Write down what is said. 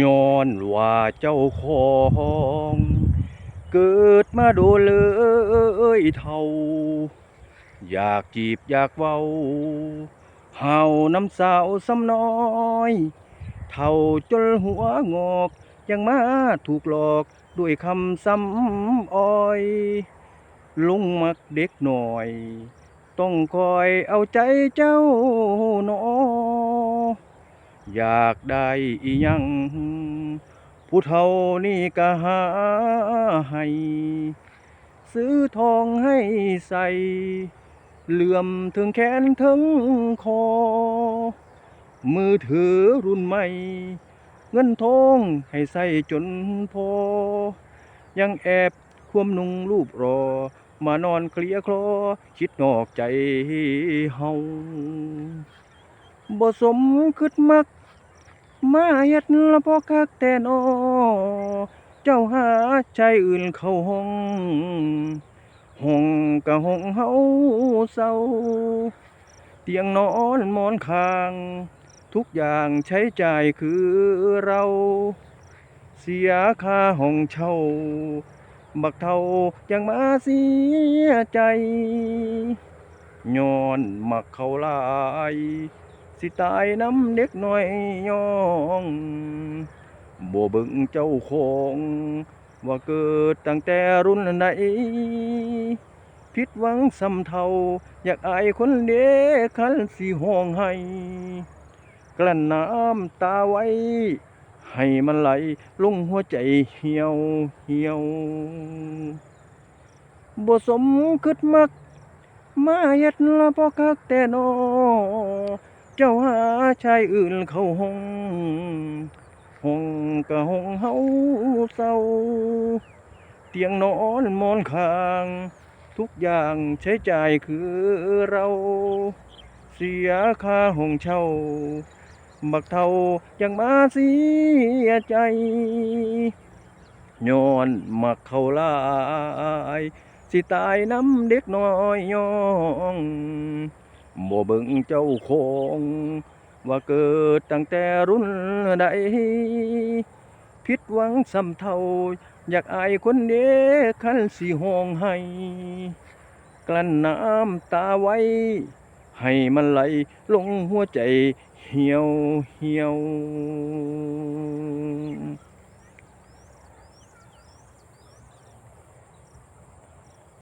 ย้อนว่าเจ้าของเกิดมาโดนเลยเท่า อยากจีบอยากเว้าเฮาน้ำสาวซ้ำน้อย เท่าจนหัวงอก ยังมาถูกหลอกด้วยคำซ้ำอ้อย ลุงมักเด็กหน่อย ต้องคอยเอาใจเจ้าหนอย อยากได้อีหยังผู้เฒ่านี่ก็หาให้ ซื้อทองให้ใส่ เหลื่อมถึงแขนถึงคอ มือถือรุ่นใหม่ เงินทองให้ใส่จนพอ ยังแอบควมนุ่งรูปรอ มานอนเคลียคลอ คิดนอกใจเฮาบ่สมคิดมัก มาเฮ็ดละพอคักแต่นอเจ้าหาชายอื่นเข้าห้องห้องกะห้องเฮาเศร้าเตียงนอนหมอนข้าง ทุกอย่างใช้จ่ายคือเรา เสียค่าห้องเช่า บักเท่ายังมาเสียใจย้อนมักเขาลาย สิตายน้ำเด็กน้อยย่องบ่เบิ่งเจ้าของว่าเกิดตั้งแต่รุ่นใดผิดหวังสำเทา อยากอายคนเด็กคันสิห้องให้ กลั้นน้ำตาไว้ ให้มันไหลลงหัวใจเหี่ยวเหี่ยวบ่สมคิดมัก มาเฮ็ดละพอคักแต่นอ เจ้าหาชายอื่นเขาห้องห้องกะห้องเฮาเศร้า เตียงนอนมอนข้าง ทุกอย่างใช้จ่ายคือเรา เสียค่าห้องเช่า บักเทายังมาเสียใจย้อนมักเขาลาย สิตายน้ำเด็กน้อยยอง บ่เบิ่งเจ้าของว่าเกิดตั้งแต่รุ่นใดผิดหวังสำเท่าอยากอายคนเด็กคันสิห้องให้ กลั้นน้ำตาไว้ ให้มันไหลลงหัวใจเหี่ยวเหี่ยว